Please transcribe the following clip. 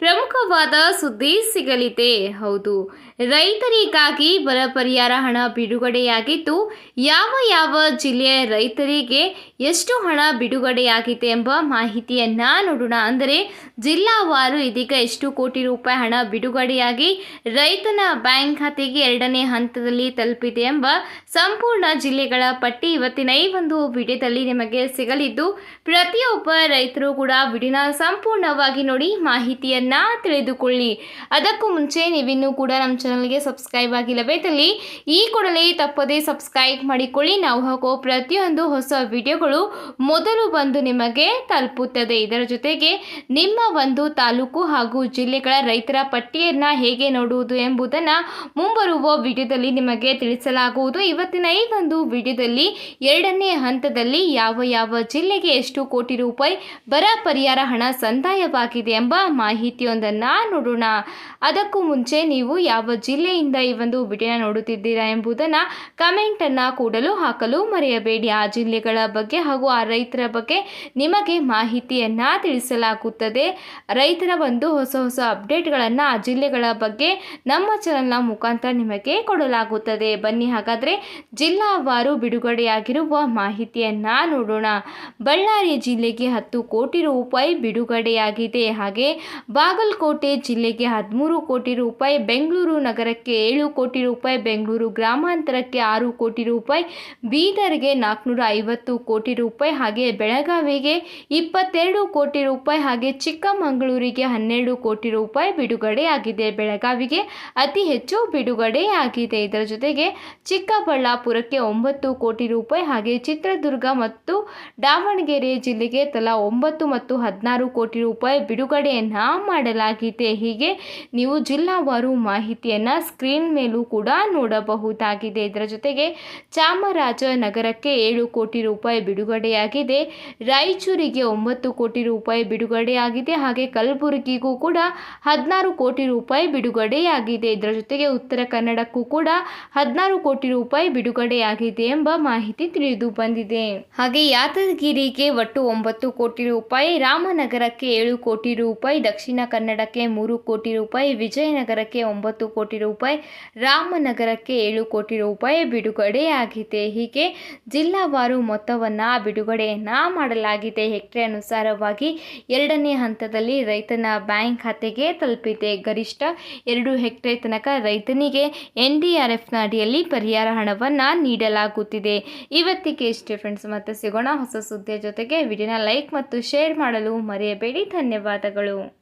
ಪ್ರಮುಖವಾದ ಸುದ್ದಿ ಸಿಗಲಿದೆ. ಹೌದು. ರೈತರಿಗಾಗಿ ಬರ ಪರಿಹಾರ ಹಣ ಬಿಡುಗಡೆಯಾಗಿದ್ದು, ಯಾವ ಯಾವ ಜಿಲ್ಲೆಯ ರೈತರಿಗೆ ಎಷ್ಟು ಹಣ ಬಿಡುಗಡೆಯಾಗಿದೆ ಎಂಬ ಮಾಹಿತಿಯನ್ನು ನೋಡೋಣ. ಅಂದರೆ, ಜಿಲ್ಲಾವಾರು ಇದೀಗ ಎಷ್ಟು ಕೋಟಿ ರೂಪಾಯಿ ಹಣ ಬಿಡುಗಡೆಯಾಗಿ ರೈತನ ಬ್ಯಾಂಕ್ ಖಾತೆಗೆ ಎರಡನೇ ಹಂತದಲ್ಲಿ ತಲುಪಿದೆ ಎಂಬ ಸಂಪೂರ್ಣ ಜಿಲ್ಲೆಗಳ ಪಟ್ಟಿ ಇವತ್ತಿನ ಈ ಒಂದು ವಿಡಿಯೋದಲ್ಲಿ ನಿಮಗೆ ಸಿಗಲಿದ್ದು, ಪ್ರತಿಯೊಬ್ಬ ರೈತರು ಕೂಡ ವಿಡಿಯೋನ ಸಂಪೂರ್ಣವಾಗಿ ನೋಡಿ ಮಾಹಿತಿಯನ್ನ ತಿಳಿದುಕೊಳ್ಳಿ. ಅದಕ್ಕೂ ಮುಂಚೆ ನೀವಿನ್ನೂ ಕೂಡ ನಮ್ಮ ಚಾನಲ್ಗೆ ಸಬ್ಸ್ಕ್ರೈಬ್ ಆಗಿಲ್ಲವೇದಲ್ಲಿ ಈ ಕೂಡಲೇ ತಪ್ಪದೇ ಸಬ್ಸ್ಕ್ರೈಬ್ ಮಾಡಿಕೊಳ್ಳಿ. ನಾವು ಹಾಕೋ ಪ್ರತಿಯೊಂದು ಹೊಸ ವಿಡಿಯೋಗಳು ಮೊದಲು ಬಂದು ನಿಮಗೆ ತಲುಪುತ್ತದೆ. ಇದರ ಜೊತೆಗೆ ನಿಮ್ಮ ಒಂದು ತಾಲೂಕು ಹಾಗೂ ಜಿಲ್ಲೆಗಳ ರೈತರ ಪಟ್ಟಿಯನ್ನ ಹೇಗೆ ನೋಡುವುದು ಎಂಬುದನ್ನು ಮುಂಬರುವ ವಿಡಿಯೋದಲ್ಲಿ ನಿಮಗೆ ತಿಳಿಸಲಾಗುವುದು. ಇವತ್ತಿನ ಈ ಒಂದು ವಿಡಿಯೋದಲ್ಲಿ ಎರಡನೇ ಹಂತದಲ್ಲಿ ಯಾವ ಯಾವ ಜಿಲ್ಲೆಗೆ ಎಷ್ಟು ಕೋಟಿ ರೂಪಾಯಿ ಬರ ಪರಿಹಾರ ಹಣ ಸಂದಾಯವಾಗಿದೆ ಎಂಬ ಮಾಹಿತಿಯೊಂದನ್ನು ನೋಡೋಣ. ಅದಕ್ಕೂ ಮುಂಚೆ ನೀವು ಯಾವ ಜಿಲ್ಲೆಯಿಂದ ಈ ಒಂದು ವಿಡಿಯೋನ ನೋಡುತ್ತಿದ್ದೀರಾ ಎಂಬುದನ್ನು ಕಮೆಂಟನ್ನು ಕೂಡಲು ಹಾಕಲು ಮರೆಯಬೇಡಿ. ಆ ಜಿಲ್ಲೆಗಳ ಬಗ್ಗೆ ಹಾಗೂ ಆ ರೈತರ ಬಗ್ಗೆ ನಿಮಗೆ ಮಾಹಿತಿಯನ್ನು ತಿಳಿಸಲಾಗುತ್ತದೆ. ರೈತರ ಒಂದು ಹೊಸ ಹೊಸ ಅಪ್ಡೇಟ್ಗಳನ್ನು ಆ ಜಿಲ್ಲೆಗಳ ಬಗ್ಗೆ ನಮ್ಮ ಚಾನಲ್ನ ಮುಖಾಂತರ ನಿಮಗೆ ಕೊಡಲಾಗುತ್ತದೆ. ಬನ್ನಿ ಹಾಗಾದರೆ ಜಿಲ್ಲಾವಾರು ಬಿಡುಗಡೆಯಾಗಿರುವ ಮಾಹಿತಿಯನ್ನು ನೋಡೋಣ. ಬಳ್ಳಾರಿ ಜಿಲ್ಲೆಗೆ ಹತ್ತು ಕೋಟಿ ರೂಪಾಯಿ ಬಿಡುಗಡೆಯಾಗಿದೆ. ಹಾಗೆ ಬಾಗಲಕೋಟೆ ಜಿಲ್ಲೆಗೆ ಹದಿಮೂರು ಕೋಟಿ ರೂಪಾಯಿ, ಬೆಂಗಳೂರು ನಗರಕ್ಕೆ ಏಳು ಕೋಟಿ ರೂಪಾಯಿ, ಬೆಂಗಳೂರು ಗ್ರಾಮಾಂತರಕ್ಕೆ ಆರು ಕೋಟಿ ರೂಪಾಯಿ, ಬೀದರ್ಗೆ ನಾಲ್ಕುನೂರ ಐವತ್ತು ಕೋಟಿ ರೂಪಾಯಿ ಹಾಗೆ ಬೆಳಗಾವಿಗೆ ಇಪ್ಪತ್ತೆರಡು ಕೋಟಿ ರೂಪಾಯಿ ಹಾಗೆ ಚಿಕ್ಕಮಗಳೂರಿಗೆ ಹನ್ನೆರಡು ಕೋಟಿ ರೂಪಾಯಿ ಬಿಡುಗಡೆಯಾಗಿದೆ. ಬೆಳಗಾವಿಗೆ ಅತಿ ಹೆಚ್ಚು ಬಿಡುಗಡೆಯಾಗಿದೆ. ಇದರ ಜೊತೆಗೆ ಚಿಕ್ಕಬಳ್ಳಾಪುರಕ್ಕೆ ಒಂಬತ್ತು ಕೋಟಿ ರೂಪಾಯಿ ಹಾಗೆ ಚಿತ್ರದುರ್ಗ ಮತ್ತು ದಾವಣಗೆರೆ ಜಿಲ್ಲೆಗೆ ತಲಾ ಒಂಬತ್ತು ಮತ್ತು ಹದಿನಾರು ಕೋಟಿ ರೂಪಾಯಿ ಬಿಡುಗಡೆಯನ್ನು ಮಾಡಲಾಗಿದೆ. ಹೀಗೆ ನೀವು ಜಿಲ್ಲಾವಾರು ಮಾಹಿತಿಯನ್ನು ಸ್ಕ್ರೀನ್ ಮೇಲೂ ಕೂಡ ನೋಡಬಹುದಾಗಿದೆ. ಇದರ ಜೊತೆಗೆ ಚಾಮರಾಜನಗರಕ್ಕೆ ಏಳು ಕೋಟಿ ರೂಪಾಯಿ ಬಿಡುಗಡೆಯಾಗಿದೆ. ರಾಯಚೂರಿಗೆ ಒಂಬತ್ತು ಕೋಟಿ ರೂಪಾಯಿ ಬಿಡುಗಡೆಯಾಗಿದೆ. ಹಾಗೆ ಕಲಬುರಗಿಗೂ ಕೂಡ ಹದಿನಾರು ಕೋಟಿ ರೂಪಾಯಿ ಬಿಡುಗಡೆಯಾಗಿದೆ. ಇದರ ಜೊತೆಗೆ ಉತ್ತರ ಕನ್ನಡಕ್ಕೂ ಕೂಡ ಹದಿನಾರು ಕೋಟಿ ರೂಪಾಯಿ ಬಿಡುಗಡೆಯಾಗಿದೆ ಎಂಬ ಮಾಹಿತಿ ತಿಳಿದು ಬಂದಿದೆ. ಹಾಗೆ ಯಾದಗಿರಿಗೆ ಒಟ್ಟು ಒಂಬತ್ತು ಕೋಟಿ ರೂಪಾಯಿ, ರಾಮನಗರಕ್ಕೆ ಏಳು ಕೋಟಿ ರೂಪಾಯಿ ದಕ್ಷಿಣ ಕನ್ನಡಕ್ಕೆ ಮೂರು ಕೋಟಿ ರೂಪಾಯಿ, ವಿಜಯನಗರಕ್ಕೆ ಒಂಬತ್ತು ಕೋಟಿ ರೂಪಾಯಿ, ರಾಮನಗರಕ್ಕೆ ಏಳು ಕೋಟಿ ರೂಪಾಯಿ ಬಿಡುಗಡೆಯಾಗಿದೆ. ಹೀಗೆ ಜಿಲ್ಲಾವಾರು ಮೊತ್ತವನ್ನು ಬಿಡುಗಡೆಯನ್ನು ಮಾಡಲಾಗಿದೆ. ಹೆಕ್ಟೇರ್ ಅನುಸಾರವಾಗಿ ಎರಡನೇ ಹಂತದಲ್ಲಿ ರೈತನ ಬ್ಯಾಂಕ್ ಖಾತೆಗೆ ತಲುಪಿದೆ. ಗರಿಷ್ಠ ಎರಡು ಹೆಕ್ಟೇರ್ ತನಕ ರೈತನಿಗೆ ಎನ್ ಡಿ ಆರ್ ಎಫ್ನ ಅಡಿಯಲ್ಲಿ ಪರಿಹಾರ ಹಣವನ್ನು ನೀಡಲಾಗುತ್ತಿದೆ. ಇವತ್ತಿಗೆ ಇಷ್ಟೇ ಫ್ರೆಂಡ್ಸ್ ಮತ್ತೆ ಸಿಗೋಣ ಹೊಸ ಸುದ್ದಿಯ ಜೊತೆಗೆ. ವಿಡಿಯೋನ ಲೈಕ್ ಮತ್ತು ಶೇರ್ ಮಾಡಲು ಮರೆಯಬೇಡಿ. ಧನ್ಯವಾದಗಳು.